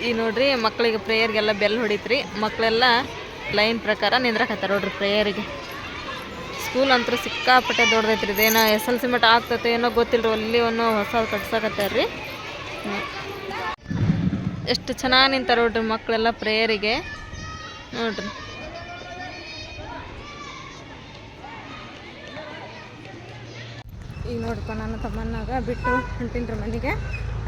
ಈ ನೋಡ್ರಿ ಮಕ್ಕಳಿಗೆ ಪ್ರೇಯರ್ಗೆಲ್ಲ ಬೆಲ್ ಹೊಡಿತ್ರಿ. ಮಕ್ಕಳೆಲ್ಲ ಲೈನ್ ಪ್ರಕಾರ ನಿಂದ್ರಕತ್ತಾರ ನೋಡ್ರಿ ಪ್ರೇಯರಿಗೆ. ಸ್ಕೂಲ್ ಅಂತೂ ಸಿಕ್ಕಾಪಟ್ಟೆ ದೊಡ್ಡದೈತ್ರಿ. ಇದೇನೋ ಎಸ್ ಎಲ್ ಸಿ ಮಟ್ಟ ಆಗ್ತತೆ ಏನೋ ಗೊತ್ತಿಲ್ರಿ, ಅಲ್ಲಿ ಒಂದು ಹೊಸ ಕಟ್ಸಕತ್ತಾರ್ರಿ. ಹ್ಮ್. ಎಷ್ಟು ಚೆನ್ನಾಗಿ ನಿಂತಾರ ನೋಡ್ರಿ ಮಕ್ಕಳೆಲ್ಲ ಪ್ರೇಯರಿಗೆ. ನೋಡ್ರಿ. ಈಗ ನೋಡ್ಕೊ ನಾನು ತಮ್ಮನ್ನಾಗ ಬಿಟ್ಟು ಹೊಂಟೀನಿ ರೀ ಮನೆಗೆ.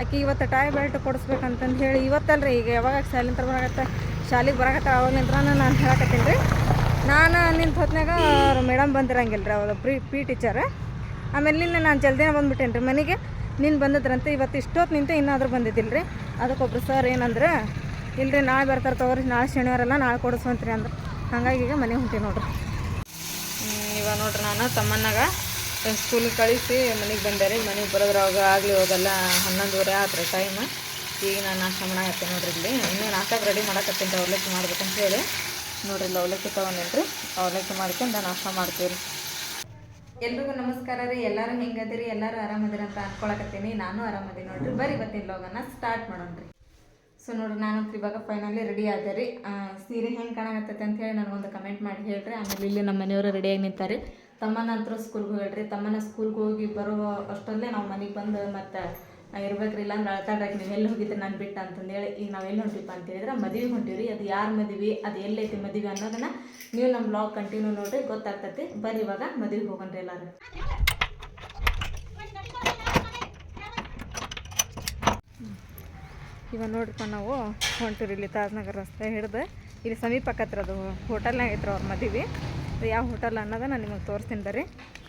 ಆಕೆ ಇವತ್ತು ಟಾಯ್ ಬೆಲ್ಟ್ ಕೊಡಿಸ್ಬೇಕಂತಂದು ಹೇಳಿ ಇವತ್ತಲ್ರಿ ಈಗ ಯಾವಾಗ ಶಾಲಿಂತ್ರ ಬರಾಕತ್ತ ಶಾಲೆಗೆ ಬರಾಕತ್ತ ಅವಾಗಲಿಂತ್ರ ನಾನು ಹೇಳಕತ್ತೀನಿ ರೀ. ನಾನು ನಿಂತ ಹೊತ್ನಾಗ ಅವ್ರು ಮೇಡಮ್ ಬಂದಿರಂಗಿಲ್ಲ ರೀ ಅವ್ರು, ಪ್ರೀ ಪಿ ಟೀಚರ್ ಆಮೇಲೆ ನಿನ್ನೆ ನಾನು ಜಲ್ದಿನೇ ಬಂದ್ಬಿಟ್ಟೇನೆ ರೀ ಮನೆಗೆ. ನೀನು ಬಂದಿದ್ರಂತೆ ಇವತ್ತು ಇಷ್ಟೊತ್ತು ನಿಂತು ಇನ್ನಾದರೂ ಬಂದಿದ್ದಿಲ್ಲ ರೀ. ಅದಕ್ಕೊಬ್ರು ಸರ್ ಏನಂದ್ರೆ, ಇಲ್ರಿ ನಾಳೆ ಬರ್ತಾರೆ ತಗೋರಿ, ನಾಳೆ ಶನಿವಾರ ಅಲ್ಲ, ನಾಳೆ ಕೊಡಿಸ್ವಂತ್ರಿ ಅಂದ್ರೆ. ಹಾಗಾಗಿ ಈಗ ಮನೆಗೆ ಹೊಂಟೀನಿ ನೋಡ್ರಿ. ಇವಾಗ ನೋಡ್ರಿ ನಾನು ತಮ್ಮನ್ನಾಗ ಸ್ಕೂಲಿಗೆ ಕಳಿಸಿ ಮನೆಗೆ ಬಂದೆ ರೀ ಮನೆಗೆ ಬರೋದ್ರಾಗ ಆಗಲಿ ಹೋಗಲ್ಲ, ಹನ್ನೊಂದುವರೆ ಆತ್ರಿ ಟೈಮ್ ಈಗ ನಾನು ನಾಷ್ಟ ಮಾಡಾಕತ್ತೀನಿ ನೋಡ್ರಿ ಇಲ್ಲಿ. ಇನ್ನೂ ನಾಷ್ಟಕ್ಕೆ ರೆಡಿ ಮಾಡಕತ್ತೀನಿ ಅವಲಕ್ಕಿ ಮಾಡ್ಬೇಕಂತ ಹೇಳಿ. ನೋಡ್ರಿ ಇಲ್ಲಿ ಅವಲಕ್ಕಿ ರೀ ಅವಲಕ್ಕಿ ಮಾಡ್ಕೊಂಡು ನಾಷ್ಟ ಮಾಡ್ತೀವಿ ರೀ ಎಲ್ರಿಗೂ ನಮಸ್ಕಾರ ರೀ. ಎಲ್ಲರೂ ಹೆಂಗದಿರಿ ಎಲ್ಲರೂ ಆರಾಮದಿರಿ ಅಂತ ಅನ್ಕೊಳಕತ್ತೀನಿ. ನಾನು ಆರಾಮದಿ ನೋಡ್ರಿ. ಬರಿ ಬರ್ತೀನಿ ಲೋಗನ ಸ್ಟಾರ್ಟ್ ಮಾಡೋಣ ರೀ. ಸೊ ನೋಡ್ರಿ, ನಾನು ಇವಾಗ ಫೈನಲಿ ರೆಡಿ ಆದೆ ರೀ. ಸೀರೆ ಹೆಂಗೆ ಕಾಣಕತ್ತೈತೆ ಅಂತ ಹೇಳಿ ನನಗೊಂದು ಕಮೆಂಟ್ ಮಾಡಿ ಹೇಳ್ರಿ. ಆಮೇಲೆ ಇಲ್ಲಿ ನಮ್ಮ ಮನೆಯವರು ರೆಡಿಯಾಗಿ ನಿಂತಾರೆ. ತಮ್ಮನ ಹತ್ರ ಸ್ಕೂಲ್ಗೆ ಹೋಗ್ರಿ ತಮ್ಮನ ಸ್ಕೂಲ್ಗೆ ಹೋಗಿ ಬರೋ ಅಷ್ಟರಲ್ಲೇ ನಾವು ಮನೆಗೆ ಬಂದು ಮತ್ತೆ ಇರ್ಬೇಕ್ರಿ ಇಲ್ಲಾಂದ್ರೆ ಅಳ್ತಾಡ್ರಾಕ ನೀವು ಎಲ್ಲಿ ಹೋಗಿದ್ರೆ ನಾನು ಬಿಟ್ಟ ಅಂತಂದೇಳಿ ಈಗ ನಾವು ಎಲ್ಲಿ ಹೊಂಟಿಪ್ಪ ಅಂತ ಹೇಳಿದ್ರೆ ಮದುವೆ ಹೊಂಟೀವಿ ಅದು ಯಾರು ಮದುವೆ, ಅದು ಎಲ್ಲೈತಿ ಮದುವೆ ಅನ್ನೋದನ್ನ ನೀವು ನಮ್ಮ ಬ್ಲಾಗ್ ಕಂಟಿನ್ಯೂ ನೋಡ್ರಿ, ಗೊತ್ತಾಗ್ತೈತಿ. ಬರ್ರಿ ಇವಾಗ ಮದುವೆಗೆ ಹೋಗೋಣ್ರಿ ಎಲ್ಲಾರು. ಇವಾಗ ನೋಡ್ರಿಪ್ಪ ನಾವು ಹೊಂಟಿರಿ ಇಲ್ಲಿ ತಾಜ್ನಗರ್ ರಸ್ತೆ ಹಿಡ್ದು. ಇಲ್ಲಿ ಸಮೀಪ ಹತ್ರ ಅದು ಹೋಟೆಲ್ನಾಗ ಐತ್ರ ಅವ್ರ ಮದುವೆ. ಯಾವ ಹೋಟೆಲ್ ಅನ್ನೋದ ನಾನು ನಿಮಗೆ ತೋರಿಸ್ತೀನಿ ಬರ್ರಿ.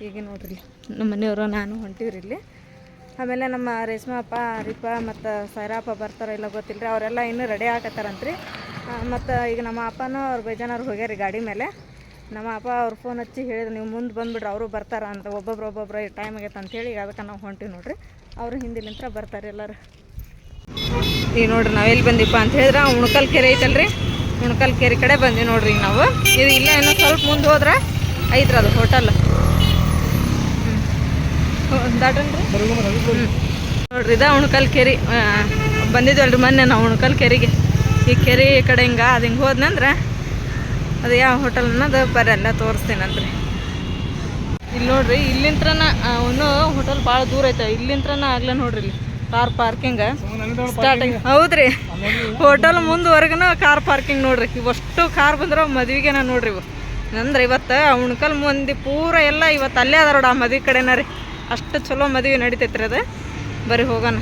ಈಗ ನೋಡ್ರಿ ನಮ್ಮ ಮನೆಯವರು, ನಾನು ಹೊಂಟಿವ್ರಿ ಇಲ್ಲಿ. ಆಮೇಲೆ ನಮ್ಮ ರೇಷ್ಮಪ್ಪ ಹರಿಪ ಮತ್ತು ಸೈರಾಪ್ಪ ಬರ್ತಾರೋ ಇಲ್ಲ ಗೊತ್ತಿಲ್ಲ ರೀ ಅವರೆಲ್ಲ ಇನ್ನೂ ರೆಡಿ ಆಗತ್ತಾರಂತ್ರಿ ಮತ್ತು ಈಗ ನಮ್ಮ ಅಪ್ಪನೂ ಅವ್ರು ಬೇಜಾನವ್ರು ಹೋಗ್ಯಾರಿ ಗಾಡಿ ಮೇಲೆ. ನಮ್ಮ ಅಪ್ಪ ಅವ್ರು ಫೋನ್ ಹಚ್ಚಿ ಹೇಳಿದ್ರು, ನೀವು ಮುಂದೆ ಬಂದುಬಿಡ್ರಿ, ಅವರು ಬರ್ತಾರ ಅಂತ, ಒಬ್ಬೊಬ್ರು ಒಬ್ಬೊಬ್ರು ಟೈಮ್ ಆಗೈತೆ ಅಂತೇಳಿ ಈಗ ಅದಕ್ಕೆ ನಾವು ಹೊಂಟಿವಿ ನೋಡ್ರಿ. ಅವರು ಹಿಂದಿಲಿಂತ್ರ ಬರ್ತಾರೆ ಎಲ್ಲರೂ. ಈಗ ನೋಡ್ರಿ ನಾವು ಎಲ್ಲಿ ಬಂದಿಪ್ಪ ಅಂತ ಹೇಳಿದ್ರೆ ಉಣಕಲ್ ಕೆರೆ ಐತಲ್ರಿ. ಉಣಕಲ್ ಕೆರೆ ಕಡೆ ಬಂದ್ವಿ ನೋಡ್ರಿ ನಾವು. ಇದು ಇಲ್ಲ ಏನೋ ಸ್ವಲ್ಪ ಮುಂದೆ ಹೋದ್ರೆ ಐತ್ರ ಅದು ಹೋಟೆಲ್ ನೋಡ್ರಿ, ಇದ ಉಣಕಲ್ ಕೆರೆ ಬಂದಿದ್ವಲ್ರಿ ಮೊನ್ನೆ ನಾವು ಉಣಕಲ್ ಕೆರೆಗೆ. ಈ ಕೆರೆ ಕಡೆ ಹಿಂಗೆ, ಅದು ಹಿಂಗೆ ಹೋದ್ನಂದ್ರೆ ಅದು ಯಾವ ಹೋಟೆಲ್ ಅನ್ನೋದು ಬರ್ರಿ ಎಲ್ಲ ತೋರಿಸ್ತೀನಂತ್ರಿ. ಇಲ್ಲಿ ನೋಡ್ರಿ, ಇಲ್ಲಿಂತ್ರನ ಅವನು ಹೋಟೆಲ್ ಭಾಳ ದೂರ ಐತೆ. ಇಲ್ಲಿಂತ್ರನ ಆಗ್ಲ ನೋಡ್ರಿ ಇಲ್ಲಿ. ಕಾರ್ ಪಾರ್ಕಿಂಗ್ ಸ್ಟಾರ್ಟಿಂಗ್ ಹೌದ್ರಿ. ಹೋಟೆಲ್ ಮುಂದುವರೆಗೂ ಕಾರ್ ಪಾರ್ಕಿಂಗ್ ನೋಡ್ರಿ. ಇವಷ್ಟು ಕಾರ್ ಬಂದ್ರೆ ಮದ್ವಿಗೆ ನಾ ನೋಡ್ರಿ ಇವು. ಅಂದ್ರೆ ಇವತ್ತು ಉಣ್ಕಲ್ ಮಂದಿ ಪೂರ ಎಲ್ಲ ಇವತ್ತು ಅಲ್ಲೇ ಅದಾರ ನೋಡ ಆ ಮದ್ವೆ ಕಡೆನ ರೀ. ಅಷ್ಟು ಚಲೋ ಮದ್ವೆ ರೀ ಅದು. ಬರೀ ಹೋಗೋಣ.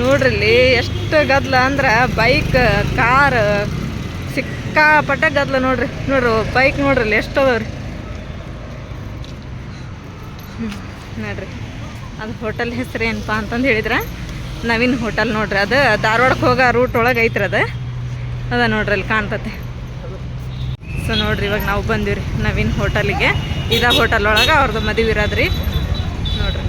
ನೋಡ್ರಿ ಇಲ್ಲಿ ಎಷ್ಟು ಗದ್ಲ ಅಂದ್ರೆ ಬೈಕ್ ಕಾರ್ ಸಿಕ್ಕಾಪಟ್ಟೆ ಗದ್ಲ ನೋಡ್ರಿ. ನೋಡ್ರಿ ಬೈಕ್ ನೋಡ್ರಿ ಇಲ್ಲಿ ಎಷ್ಟು ಅದಾವ್ರಿ ನೋಡ್ರಿ. ಅದು ಹೋಟೆಲ್ ಹೆಸರು ಏನಪ್ಪ ಅಂತಂದು ಹೇಳಿದ್ರೆ. ನವೀನ್ ಹೋಟೆಲ್ ನೋಡ್ರಿ, ಅದು ಧಾರವಾಡಕ್ಕೆ ಹೋಗೋ ರೂಟ್ ಒಳಗೆ ಐತ್ರಿ ಅದು. ಅದ ನೋಡ್ರಿ ಅಲ್ಲಿ ಕಾಣ್ತತೆ. ಸೊ ನೋಡ್ರಿ, ಇವಾಗ ನಾವು ಬಂದಿವ್ರಿ ನವೀನ್ ಹೋಟೆಲಿಗೆ. ಇದ ಹೋಟೆಲ್ ಒಳಗೆ ಅವ್ರದ್ದು ಮದುವೆ ಇರೋದ್ರಿ. ನೋಡ್ರಿ.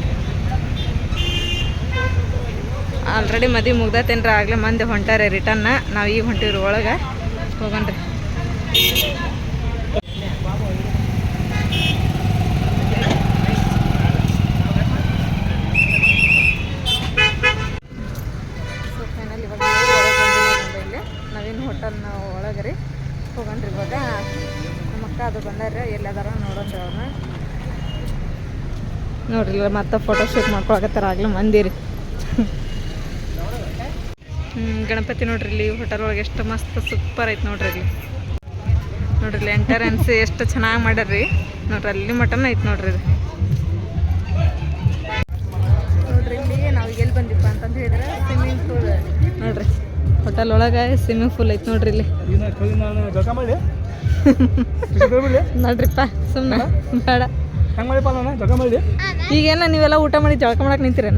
ಆಲ್ರೆಡಿ ಮದುವೆ ಮುಗ್ದತೇನ್ರಿ, ಆಗಲೇ ಮಂದಿ ಹೊಂಟಾರೆ ರಿಟರ್ನ್ ನಾವು ಈಗ ಹೊಂಟಿವ್ರಿ ಒಳಗೆ. ಹೋಗಣ್ರಿ ಸೊ ಫೈನಲ್ ಇವಾಗ ನಾವು ಒಳಗೆ ಬಂದಿದ್ದೀವಿ ಇಲ್ಲಿ ನವೀನ್ ಹೋಟೆಲ್ ನಾವು ಒಳಗೆ ರೀ ಹೋಗಣ್ರಿ ಇವಾಗ ನಮ್ಮ ಅಕ್ಕ ಅದು ಬಂದಾರ ಎಲ್ಲದಾರ ನೋಡೋ ಅವ್ರನ್ನ ನೋಡ್ರಿ ಇಲ್ಲ ಮತ್ತೆ ಫೋಟೋ ಶೂಟ್ ಮಾಡ್ಕೊಳಕತ್ತಾರ ಆಗ್ಲಿ ಮಂದಿರಿ. ಹ್ಮ್, ಗಣಪತಿ ನೋಡ್ರಿ ಇಲ್ಲಿ ಹೋಟೆಲ್ ಒಳಗೆ ಎಷ್ಟು ಮಸ್ತ್ ಸೂಪರ್ ಐತೆ ನೋಡ್ರಿ ಇಲ್ಲಿ. ನೋಡ್ರಿ ಇಲ್ಲಿ ಎಂಟರೆನ್ಸ್ ಎಷ್ಟು ಚೆನ್ನಾಗಿ ಮಾಡ್ಯಾರ್ರಿ. ನೋಡ್ರಿ ಅಲ್ಲಿ ಮಟನ್ ಐತೆ ನೋಡ್ರಿ ಇದು. ನೋಡ್ರಿ ಇಲ್ಲಿ ನಾವು ಎಲ್ಲಿ ಬಂದಿಪ್ಪ ಅಂತಂದು ಹೇಳಿದ್ರೆ ಸ್ವಿಮ್ಮಿಂಗ್ ಪೂಲ್ ನೋಡ್ರಿ ಹೋಟೆಲ್ ಒಳಗೆ ಸ್ವಿಮ್ಮಿಂಗ್ ಪೂಲ್ ಐತೆ ನೋಡ್ರಿ ಇಲ್ಲಿ. ನೋಡ್ರಿಪ್ಪ ಸುಮ್ಮನೆ ಬೇಡ. ಹೆಂಗ್ ಮಾಡಿಪ್ಪ ನಾನು ಜಳಕ ಮಾಡಿ ಈಗೇನ ನೀವೆಲ್ಲ ಊಟ ಮಾಡಿ ಜಳಕ ಮಾಡಕ್ ನಿಂತಿರ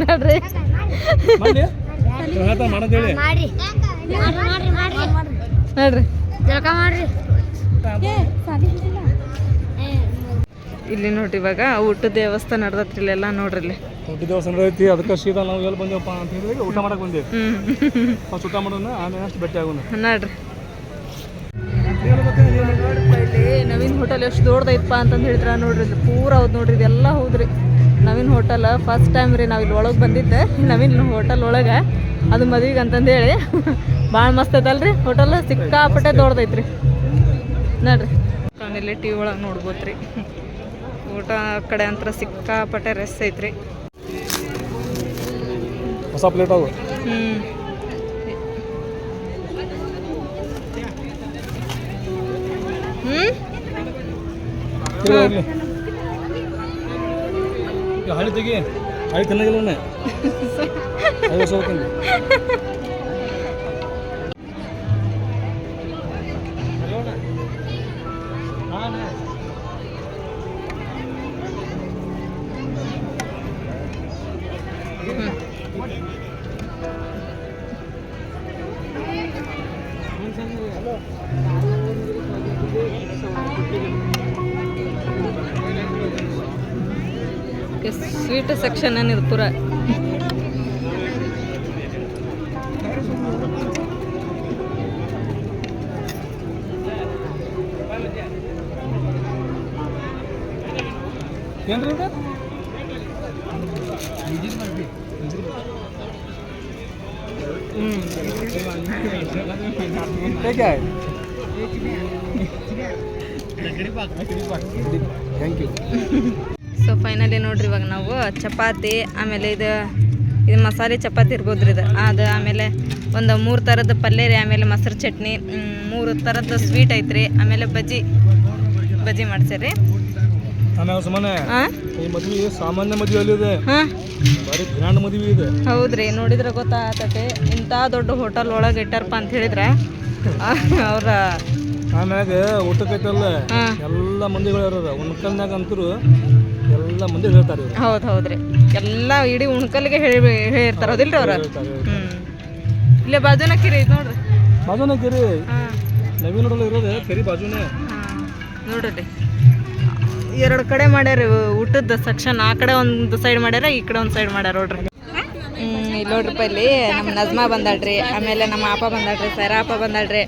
ನೋಡ್ರಿ. ನೋಡ್ರಿ. ಜಳಕ ಮಾಡ್ರಿ. ಇಲ್ಲಿ ನೋಡ್ರಿ ಇವಾಗ ಊಟದ ವ್ಯವಸ್ಥೆ ನಡ್ದತ್ರಿ ಇಲ್ಲೆಲ್ಲ ನೋಡ್ರಿ ಇಲ್ಲಿ. ದೊಡ್ಡ ದೇವಸ್ಥಾನ ಐತಿ ಅದಕ್ಕೆ ಸೀದಾ ನಾವು ಎಲ್ಲಿ ಬಂದೇವಪ್ಪ ಅಂತ ಹೇಳಿದ್ರೆ ಊಟ ಮಾಡಕ್ಕೆ ಬಂದೇವಿ. ಫಸ್ಟ್ ಊಟ ಮಾಡೋಣ ಆಮೇಲೆ ಅಷ್ಟು ಭೇಟಿ ಆಗೋಣ. ನೋಡ್ರಿ. ನವೀನ್ ಹೋಟೆಲ್ ಎಷ್ಟು ದೊಡ್ಡದೈತಪ್ಪ ಅಂತಂದು ಹೇಳಿದ್ರ ನೋಡ್ರಿ ಪೂರ ಹೌದು ನೋಡ್ರಿ ಇದೆಲ್ಲ ಹೌದ್ರಿ. ನವೀನ್ ಹೋಟೆಲ್ ಫಸ್ಟ್ ಟೈಮ್ ರೀ ನಾವು ಇಲ್ಲಿ ಒಳಗೆ ಬಂದಿದ್ದೆ. ನವೀನ್ ಹೋಟೆಲ್ ಒಳಗೆ. ಅದು ಮದ್ವಿಗೆ ಅಂತಂದು ಹೇಳಿ. ಭಾಳ ಮಸ್ತ್ ಐತಲ್ರಿ ಹೋಟೆಲ್ ಸಿಕ್ಕಾಪಟ್ಟೆ ದೊಡ್ಡದೈತ್ರಿ. ನೋಡ್ರಿ. ಇಲ್ಲಿ ಟಿ ಒಳಗೆ ನೋಡ್ಬೋದ್ರಿ. ಊಟ ಕಡೆ ಅಂತ ಸಿಕ್ಕಾಪಟ್ಟೆ ರೆಸ್ ಐತ್ರಿ. ಹೊಸ ಪ್ಲೇಟ್ ಅವು ಹ್ಞೂ ಹ್ಞೂ ಇದು ಇರ್ಲಿ. ಇದು ಹಳಿ ತೆಗಿ. ಹಳಿ ತಿನ್ನಾಗಿಲ್ಲ ಐದು ವರ್ಷ ಸ್ವೀಟ್ ಸೆಕ್ಷನ್ ಏನಿದೆ ಪೂರ ಏನ್ರಿ ಇದು? ಹೇಗೆ? ಥ್ಯಾಂಕ್ ಯು ಸೊ ಫೈನಲಿ ನೋಡ್ರಿ ಇವಾಗ ನಾವು ಚಪಾತಿ ಆಮೇಲೆ ಇದು ಇದು ಮಸಾಲೆ ಚಪಾತಿ ಇರ್ಬೋದು ರೀ ಇದು. ಅದು ಆಮೇಲೆ ಒಂದು ಮೂರು ಥರದ ಪಲ್ಯ ರೀ ಆಮೇಲೆ ಮೊಸರು ಚಟ್ನಿ ಮೂರು ಥರದ ಸ್ವೀಟ್ ಐತ್ರಿ. ಆಮೇಲೆ ಬಜ್ಜಿ ಬಜ್ಜಿ ಮಾಡ್ತೀರಿ ಸಾಮಾನ್ಯ ಹೌದ್ರಿ ನೋಡಿದ್ರೆ ಗೊತ್ತಾಗತ್ತೆ ಇಂಥ ದೊಡ್ಡ ಹೋಟೆಲ್ ಒಳಗೆ ಇಟ್ಟಾರಪ್ಪ ಅಂತ ಹೇಳಿದ್ರೆ ಅವ್ರ ಆಮ್ಯಾಗ ಊಟಕ್ಕೈತಲ್ಲ ಎಲ್ಲ ಮಂದಿಗಳು ಉಣ್ಕಲ್ನಾಗ ಅಂತರು ಎಲ್ಲ ಮುಂದೆ ಹೇಳ್ತಾರೆ. ಹೌದು ಹೌದ್ರಿ. ಎಲ್ಲ ಇಡೀ ಉಣ್ಕಲ್ಗೆ ಹೇಳಿ ಹೇಳ್ತಾರ ಹೌದಿಲ್ರಿ ಅವ್ರ? ಹ್ಞೂ ಇಲ್ಲೇ ಬಾಜುನ ಕಿರಿ ಐತೆ ನೋಡ್ರಿ. ಬಾಜುನ ಕಿರಿ? ಹಾಂ. ನವೀನ್ ರೋಡಲ್ಲಿ ಇರೋದು ಕೆರಿ ಬಾಜುನೇ? ನೋಡ್ರಿ. ಎರಡು ಕಡೆ ಮಾಡ್ಯಾರ ಊಟದ ಸೆಕ್ಷನ್ ಆ ಕಡೆ ಒಂದು ಸೈಡ್ ಮಾಡ್ಯಾರ ಈ ಕಡೆ ಒಂದು ಸೈಡ್ ಮಾಡ್ಯಾರ ನೋಡ್ರಿ. ಹ್ಞೂ ಇಲ್ಲಿ ನೋಡ್ರಿಪ್ಪ ಇಲ್ಲಿ ನಮ್ಮ ನಜ್ಮಾ ಬಂದಾಳ್ರಿ ಆಮೇಲೆ ನಮ್ಮ ಅಪ್ಪ ಬಂದಾಳ್ರಿ ಸೈರಾ ಅಪ್ಪ ಬಂದಾಳ್ರಿ.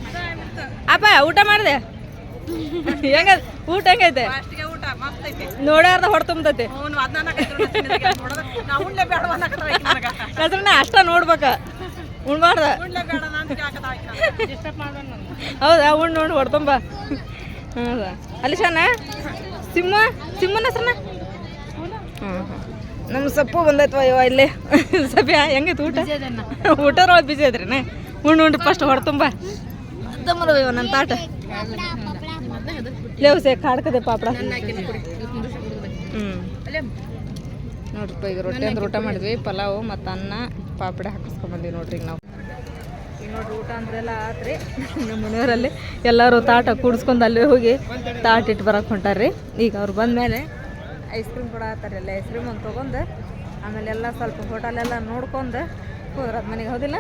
ಅಪ್ಪ ಊಟ ಮಾಡಿದೆ? ಹೆಂಗ ಊಟ ಹೆಂಗೈತೆ? ನೋಡ್ಯಾರ್ದ ಹೊಡೆ ತುಂಬತೈತಿ. ಹೆಸರನ್ನ ಅಷ್ಟ ನೋಡ್ಬೇಕ. ಉಣ್ಬಾರ್ದ. ಹೌದಾ ಉಣ್ಣು ಉಣ್ಣು ತುಂಬ ಹೌದಾ. ಅಲಿಶಾನ? ಶಾನ ಸಿಂಹ? ಸಿಂಹನ ಹೆಸರನ್ನ ಹ್ಞೂ ನಮ್ಮ ಸಪ್ಪು ಬಂದೈತ್ವ ಇವ ಇಲ್ಲಿ. ಸಭ್ಯ ಹೆಂಗೈತೆ ಊಟ? ಊಟರೊಳಗೆ ಬಿಸಿ ಐತ್ರಿನ ಉಣ್ಣು ಉಂಡು ಫಸ್ಟ್ ಹೊರ ತುಂಬ ಇವ ನನ್ನ ತಾಟ. ಲೇವು ಸೇ ಕಾಡ್ಕದೆ ಪಾಪಡ. ಹ್ಞೂ ನೋಡ್ರಿಪ್ಪ ಈಗ ರೊಟ್ಟಿ ಅಂದ್ರೆ ಊಟ ಮಾಡಿದ್ವಿ ಪಲಾವು ಮತ್ತು ಅನ್ನ ಪಾಪಡೆ ಹಾಕಿಸ್ಕೊಂಬಂದ್ವಿ ನೋಡ್ರಿ ಈಗ ನಾವು. ಈಗ ನೋಡ್ರಿ ಊಟ ಅಂದ್ರೆಲ್ಲ ಆತ್ರಿ. ನಮ್ಮ ಮನೆಯವರಲ್ಲಿ ಎಲ್ಲರೂ ತಾಟ ಕೂಡಿಸ್ಕೊಂಡು ಅಲ್ಲಿ ಹೋಗಿ ತಾಟ ಇಟ್ಟು ಬರಕ್ಕೆ ಹೊಂಟಾರ್ರಿ. ಈಗ ಅವ್ರು ಬಂದಮೇಲೆ ಐಸ್ ಕ್ರೀಮ್ ಕೂಡ ಆತಾರೆ ಎಲ್ಲ ಐಸ್ ಕ್ರೀಮ್ ಒಂದು ತೊಗೊಂಡು ಆಮೇಲೆ ಎಲ್ಲ ಸ್ವಲ್ಪ ಹೋಟೆಲೆಲ್ಲ ನೋಡ್ಕೊಂಡು ಹೋದ್ರ ಮನೆಗೆ ಹೌದಿಲ್ಲ.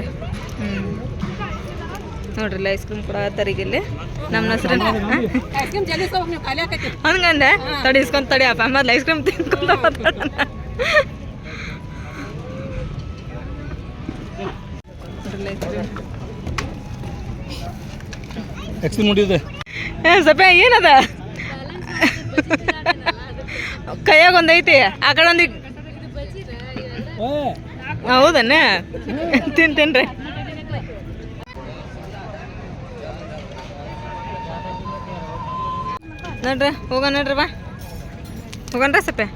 ರೀ ಹ್ಞೂ ನೋಡ್ರಿ ಇಲ್ಲ ಐಸ್ ಕ್ರೀಮ್ ಕೂಡ ತರಿಗಿಲ್ಲಿ. ನಮ್ಮ ಹೆಸ್ರು ಹಂಗಂದೆ? ತಡಿ ಇಸ್ಕೊಂಡ್ ತಡಿ ಅಪ್ಪ. ಮೊದ್ಲು ಐಸ್ ಕ್ರೀಮ್ ತಿನ್ಕೊಂಡ ಸಪ್ಯ ಏನದ? ಕೈಯಾಗ ಒಂದೈತಿ ಆ ಕಡೆ ಒಂದಿ ಹೌದನ್ನ? ತಿನ್ ನೋಡ್ರಿ ಹೋಗೋಣ ನೋಡ್ರಿ ಬಾ. ಹೋಗನ್ರ ಸಪ್ಪೆ?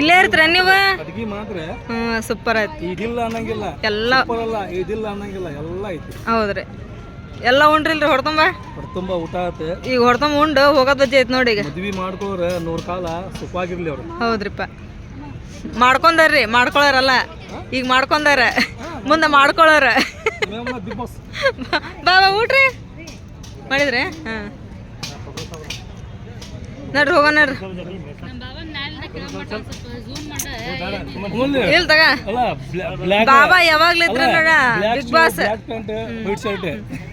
ಇಲ್ಲೇ ಇರ್ತೀರ ನೀವು? ಅಡ್ಗಿ ಮಾತ್ರ. ಹ್ಞೂ ಸೂಪರ್ ಆಯ್ತು. ಇದಿಲ್ಲ ಅನ್ನಂಗಿಲ್ಲ. ಎಲ್ಲ ಅಲ್ಲ ಇದಿಲ್ಲ ಅನ್ನಂಗಿಲ್ಲ ಎಲ್ಲ ಐತಿ. ಹೌದ್ರಿ. ಎಲ್ಲ ಉಂಡ್ರಿಲ್ರಿ ಹೊಡ್ತಂಬ? ಹೊಡ್ತುಂಬ ಊಟ ಆತ. ಈಗ ಹೊಡ್ತಂಬ ಉಂಡು ಹೋಗೋದ್ ಬಜ್ಜಿ ಐತಿ ನೋಡಿ ಈಗ. ಮದ್ವಿ ಮಾಡ್ಕೋರ ನೂರ್ ಕಾಲ ಸುಖವಾಗಿರ್ಲಿ ಅವ್ರು. ಹೌದ್ರಿಪ್ಪ. ಮಾಡ್ಕೊಂಡಾರ್ರಿ ಮಾಡ್ಕೊಳಾರಲ್ಲ. ಈಗ ಮಾಡ್ಕೊಂಡಾರ. ಮುಂದೆ ಮಾಡ್ಕೊಳಾರ. ಬಾ ಬಾ ಊಟ್ರಿ. ಮಾಡಿದ್ರಿ? ಹಾಂ. ನೋಡ್ರಿ ಹೋಗೋಣ ಇಲ್ಲ ತಗ. ಬಾಬಾ ಯಾವಾಗ್ಲಿದ್ರು ನೋಡ ಬಿಗ್ ಬಾಸ್.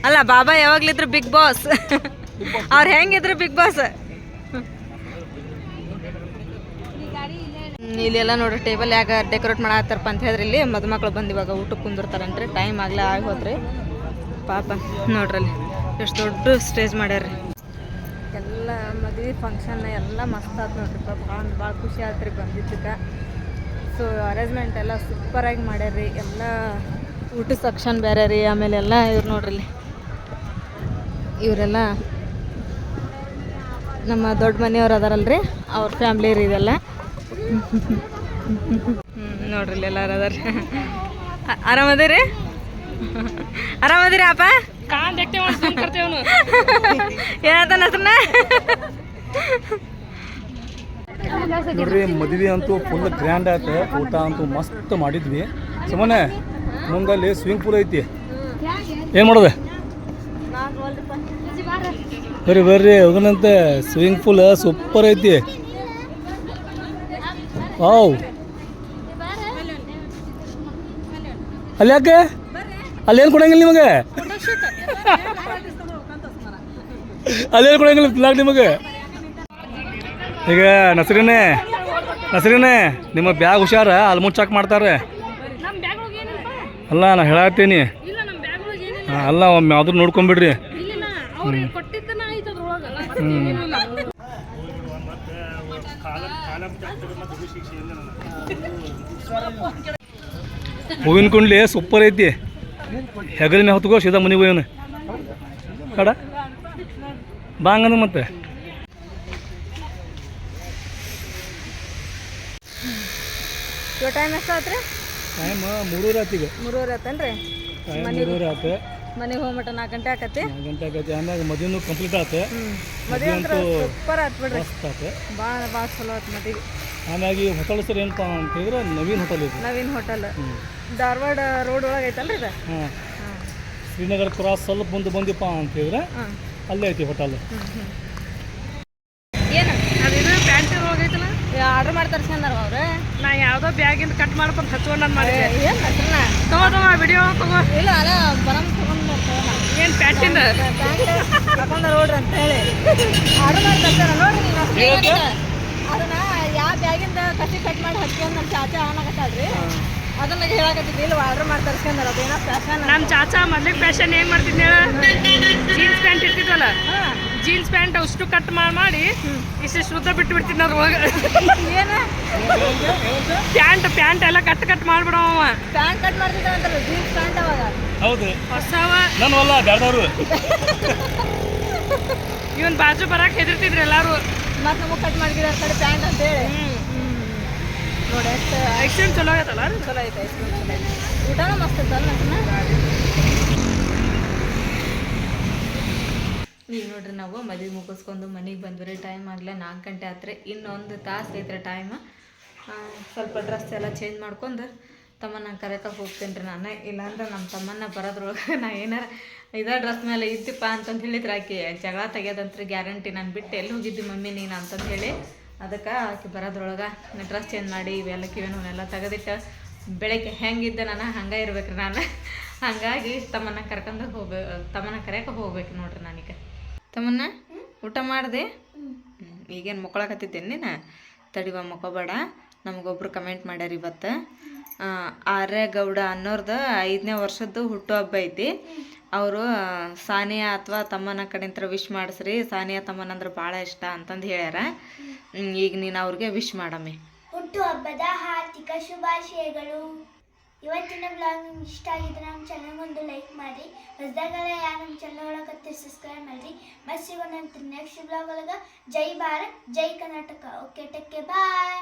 ಅಲ್ಲ ಬಾಬಾ ಯಾವಾಗ್ಲಿದ್ರ ಬಿಗ್ ಬಾಸ್. ಅವ್ರು ಹೆಂಗಿದ್ರು ಬಿಗ್ ಬಾಸ್? ಇಲ್ಲೆಲ್ಲ ನೋಡ್ರಿ ಟೇಬಲ್ ಯಾಕೆ ಡೆಕೋರೇಟ್ ಮಾಡತ್ತಾರಪ್ಪ ಅಂತ ಹೇಳಿದ್ರಿ ಇಲ್ಲಿ ಮದುಮಕ್ಳು ಬಂದು ಇವಾಗ ಊಟಕ್ಕೆ ಕುಂದಿರ್ತಾರಂತ್ರಿ. ಟೈಮ್ ಆಗ್ಲೇ ಆಗಿ ಹೋದ್ರಿ ಪಾಪ ನೋಡ್ರಲ್ಲಿ. ಎಷ್ಟು ದೊಡ್ಡ ಸ್ಟೇಜ್ ಮಾಡ್ಯಾರ್ರಿ. ಎಲ್ಲ ಮದುವೆ ಫಂಕ್ಷನ್ ಎಲ್ಲ ಮಸ್ತ್ ಆಯ್ತು ನೋಡ್ರಿಪ್ಪ ಭಾಳ ಭಾಳ ಖುಷಿ ಆಯ್ತು ರೀ ಬಂದಿದ್ದಕ್ಕೆ. ಸೊ ಅರೇಂಜ್ಮೆಂಟ್ ಎಲ್ಲ ಸೂಪರಾಗಿ ಮಾಡ್ಯಾರ್ರಿ. ಎಲ್ಲ ಊಟದ ಸೆಕ್ಷನ್ ಬೇರೆ ರೀ. ಆಮೇಲೆ ಎಲ್ಲ ಇವ್ರು ನೋಡ್ರಿ ಇವರೆಲ್ಲ ನಮ್ಮ ದೊಡ್ಡ ಮನೆಯವ್ರು ಅದಾರಲ್ರಿ. ಅವ್ರ ಫ್ಯಾಮ್ಲಿ ರೀ ಇದೆಲ್ಲ. ನೋಡ್ರಿ ಎಲ್ಲಾರು ಅದಾರ. ಆರಾಮದಿರಿ ಆರಾಮದಿರಿ ಅಪ್ಪ? ಏನಂತ ಹೆಸ್ರನ್ನ ನೋಡ್ರಿ ಮದುವೆ ಅಂತೂ ಫುಲ್ ಗ್ರ್ಯಾಂಡ್ ಆಯ್ತು ಊಟ ಅಂತೂ ಮಸ್ತ್ ಮಾಡಿದ್ವಿ. ಸುಮ್ಮನೆ ಮುಂದಲ್ಲಿ ಸ್ವಿಮ್ಮಿಂಗ್ ಪೂಲ್ ಐತಿ. ಏನು ಮಾಡೋದು ಬರ್ರಿ ಬರ್ರಿ ಹೋಗನಂತೆ ಸ್ವಿಮ್ಮಿಂಗ್ ಪೂಲ್ ಸೂಪರ್ ಐತಿ. ವಾವ್ ಅಲ್ಲಿ ಯಾಕೆ? ಅಲ್ಲೇನು ಕೊಡಂಗಿಲ್ಲ ನಿಮಗೆ? ಅಲ್ಲೇನು ಕೊಡಂಗಿಲ್ಲ ತಿನ್ನಾಕ ನಿಮಗೆ? ಈಗ ನಸರಿನೇ ನಸರಿನೇ, ನಿಮ್ಮ ಬ್ಯಾಗ್ ಹುಷಾರ ಆಲ್ಮೋಸ್ಟ್ ಚೆಕ್ ಮಾಡ್ತಾರೆ. ಅಲ್ಲ, ನಾ ಹೇಳತ್ತೀನಿ ಅಲ್ಲ, ಒಮ್ಮೆ ಯಾವ್ದು ನೋಡ್ಕೊಂಬಿಡ್ರಿ. ಹೂವಿನ ಕುಂಡ್ಲಿ ಸೂಪರ್ ಐತಿ. ಹೆಗಲಿನ ಹೊತ್ಕೋ ಸೀದಾ ಮನೆಗೆ ಹೋಯವನು ಕಡ. ಬಾಂಗನ ಮತ್ತೆ. ಟೈಮ್ ಎಷ್ಟು ಆತ್ರಿ? ಟೈಮ್ ಮೂರೂರು ರಾತಿಗೆ ಮೂರು ಮೂರುವರೆ ಆತನ್ರಿ? ಮೂರೂರು ಆತು. ಮನೆಗೆ ಹೋಗ್ಮಟ ನಾಲ್ಕು ಗಂಟೆ ಆಕತಿ? ನಾಲ್ಕು ಗಂಟೆ ಆಕತಿ. ಆಮ್ಯಾಗ ಮದುವೆನೂ ಕಂಪ್ಲೀಟ್ ಆತ. ಮದುವೆ ಅಂದ್ರೆ ಸೂಪರ್ ಆತ್ ಬಿಡ್ರಿ. ಭಾಳ ಭಾಳ ಚಲೋ ಆತ್ ಮದುವೆ ಆಮ್ಯಾಗ ಈ ಹೋಟೆಲ್ ಸರ್ ಏನಪ್ಪ ಅಂತ ಹೇಳಿದ್ರೆ ನವೀನ್ ಹೋಟೆಲ್ ಇದು ನವೀನ್ ಹೋಟೆಲ್ ಧಾರವಾಡ ರೋಡ್ ಒಳಗೆ ಐತಲ್ರಿ ಇದು ಹಾಂ ಹಾಂ ಶ್ರೀನಗರ ಕ್ರಾಸ್ ಸ್ವಲ್ಪ ಮುಂದೆ ಬಂದಿಪ್ಪ ಅಂತ ಹೇಳಿದ್ರೆ ಅಲ್ಲೇ ಐತಿ ಹೋಟೆಲ್ ಏನು ಅದೇನು ಪ್ಯಾಂಟ್ ಹೋಗೈತಲ್ಲ ಆರ್ಡ್ರ್ ಮಾಡ್ತಾರೆ ತರ್ಸ್ಕೊಂಡಾರ ಅವ್ರೆ ನಾ ಯಾವುದೋ ಬ್ಯಾಗಿಂದ ಕಟ್ ಮಾಡ್ಕೊಂಡು ಹಚ್ಕೊಂಡು ನಾನು ಮಾಡಿದೆ ಏನು ಹೆಸ್ರನ್ನ ತಗೋ ತಗೋ ವಿಡಿಯೋ ತಗೋ ಇಲ್ಲ ಅಲ್ಲ ಬರಮ್ ತಗೊಂಡು ಏನು ಪ್ಯಾಂಟಿಂದ ಪ್ಯಾಂಟ್ ಹಾಕೊಂಡ ನೋಡ್ರಿ ಅಂತ ಹೇಳಿ ಆರ್ಡರ್ ಮಾಡ್ತಾರೆ ನೋಡಿ ನೋಡ್ರಿ ನೀವು ಅಷ್ಟೇ ಮಾಡಿದ. ಅದನ್ನ ಯಾವ ಬ್ಯಾಗಿಂದ ಕಸಿ ಹಚ್ಕೊಂಡು ನಮ್ಮ ಚಾಚಾ ಆನಾಗತ್ತಲ್ರಿ ಅದನ್ನ ಹೇಳಕತ್ತಿದ್ವಿ ಇಲ್ಲ ಆರ್ಡರ್ ಮಾಡಿ ತರ್ಸ್ಕೊಂಡಾರ ಅದೇನೋ ಫ್ಯಾಷನ್ ನಮ್ಮ ಚಾಚಾ ಮೊದ್ಲಿಗೆ ಫ್ಯಾಷನ್ ಹೆಂಗ್ ಮಾಡ್ತಿದ್ದೆ ಜೀನ್ಸ್ ಪ್ಯಾಂಟ್ ಇರ್ತಿದ್ವಲ್ಲ? ಹಾಂ. ಜೀನ್ಸ್ ಪ್ಯಾಂಟ್ ಅಷ್ಟು ಕಟ್ ಮಾಡಿ ಮಾಡಿ ಇಷ್ಟಿಷ್ಟು ಉದ್ದ ಬಿಟ್ಟು ಬಿಡ್ತಿದ್ನ ಅದ್ರೊಳಗೆ. ಏನು? ಪ್ಯಾಂಟ್ ಪ್ಯಾಂಟ್ ಎಲ್ಲ ಕಟ್ ಕಟ್ ಮಾಡ್ಬಿಡವ ಅವ. ಪ್ಯಾಂಟ್ ಕಟ್ ಮಾಡ್ತಿದ್ದ ಅಂತಲ್ಲ ಜೀನ್ಸ್ ಪ್ಯಾಂಟ್ ಅವಾಗ. ಹೌದು. ಹೊಸವ ನಾನು ಅಲ್ಲ ಬ್ಯಾಡ್ದವ್ರು. ಇವನ್ ಬಾಜು ಬರಕ್ ಹೆದರ್ತಿದ್ರು ಎಲ್ಲಾರು. ಮತ್ತೆ ನಮಗೆ ಕಟ್ ಮಾಡಿದ್ರೆ ಕಡೆ ಪ್ಯಾಂಟ್ ಅಂತ ಹೇಳಿ. ನೋಡಿ ಎಷ್ಟು ಎಕ್ಸ್ಚೇಂಜ್ ಚಲೋ ಆಗತ್ತಲ್ಲ ಚಲೋ ಐತೆ ಚಲೋ ಊಟನೂ ಮಸ್ತ್ ಇತ್ತಲ್ಲ ಈಗ ನೋಡ್ರಿ ನಾವು ಮದುವೆ ಮುಗಿಸ್ಕೊಂಡು ಮನೆಗೆ ಬಂದ್ವಿ ಟೈಮ್ ಆಗಲ್ಲ ನಾಲ್ಕು ಗಂಟೆ ಆತ್ರಿ. ಇನ್ನೊಂದು ತಾಸು ಐತ್ರಿ ಟೈಮ್ ಸ್ವಲ್ಪ ಡ್ರೆಸ್ ಎಲ್ಲ ಚೇಂಜ್ ಮಾಡ್ಕೊಂಡು ತಮ್ಮನ್ನ ಕರೆಕ್ಟಾಗಿ ಹೋಗ್ತೇನೆ ರೀ ನಾನು. ಇಲ್ಲಾಂದ್ರೆ ನಮ್ಮ ತಮ್ಮನ್ನ ಬರೋದ್ರೊಳಗೆ ನಾ ಏನಾರ ಇದೇ ಡ್ರೆಸ್ ಮೇಲೆ ಇದ್ದಿಪ್ಪ ಅಂತಂದು ಹೇಳಿದ್ರೆ ಆಕೆ ಜಗಳ ತೆಗೆಯೋದಂತ್ರಿ ಗ್ಯಾರಂಟಿ ನಾನು ಬಿಟ್ಟು ಎಲ್ಲಿ ಹೋಗಿದ್ದಿ ಮಮ್ಮಿ ನೀನು ಅಂತಂದು ಹೇಳಿ. ಅದಕ್ಕೆ ಆಕೆ ಬರೋದ್ರೊಳಗೆ ಡ್ರೆಸ್ ಚೇಂಜ್ ಮಾಡಿ ಇವೆಲ್ಲ ಕಿವಿನವನ್ನೆಲ್ಲ ತೆಗೆದಿಟ್ಟು ಬೆಳಗ್ಗೆ ಹೆಂಗಿದ್ದೆ ನಾನು, ಹಂಗೆ ಇರ್ಬೇಕು ನಾನು. ಹಾಗಾಗಿ ತಮ್ಮನ್ನ ಕರ್ಕೊಂಡು ಹೋಗ್ಬೇಕು ತಮ್ಮನ್ನ ಕರೆಯಕ್ಕೆ ಹೋಗ್ಬೇಕು ನೋಡ್ರಿ ನನಗೆ. ತಮ್ಮನ್ನ ಊಟ ಮಾಡಿದೆ? ಈಗೇನು ಮುಕ್ಕೊಳಕತ್ತಿದ್ದೇನೆ ನಾ ತಡಿವ ಮುಕ್ಕೋಬೇಡ. ನಮಗೊಬ್ರು ಕಮೆಂಟ್ ಮಾಡ್ಯಾರ ಇವತ್ತು. ಆರ್ಯಗೌಡ ಆರ್ಯ ಗೌಡ ಅನ್ನೋರ್ದು ಐದನೇ ವರ್ಷದ್ದು ಹುಟ್ಟುಹಬ್ಬ ಐತಿ. ಅವರು ಸಾನಿಯಾ ಅಥವಾ ತಮ್ಮನ ಕಡೆಂತ್ರ ವಿಶ್ ಮಾಡಿಸ್ರಿ, ಸಾನಿಯಾ ತಮ್ಮನಂದ್ರೆ ಭಾಳ ಇಷ್ಟ ಅಂತಂದು ಹೇಳ್ಯಾರ. ಈಗ ನೀನು ಅವ್ರಿಗೆ ವಿಶ್ ಮಾಡಮ್ಮಿ. ಹುಟ್ಟುಹಬ್ಬದ ಹಾರ್ದಿಕ ಶುಭಾಶಯಗಳು. ಇವತ್ತಿನ ಬ್ಲಾಗ್ ನಿಮ್ಗೆ ಇಷ್ಟ ಆಗಿದ್ರೆ ನಮ್ಮ ಚಾನಲ್ ಒಂದು ಲೈಕ್ ಮಾಡಿ ಹೊಸದಾಗಲ್ಲ ಯಾರು ನಮ್ಮ ಚಾನಲ್ ಒಳಗತ್ತೆ ಸಬ್ಸ್ಕ್ರೈಬ್ ಮಾಡಿ ಮತ್ತೆ ಸಿಗೋಣ ನೆಕ್ಸ್ಟ್ ಬ್ಲಾಗ್ ಒಳಗೆ. ಜೈ ಭಾರತ್, ಜೈ Karnataka. Okay take care bye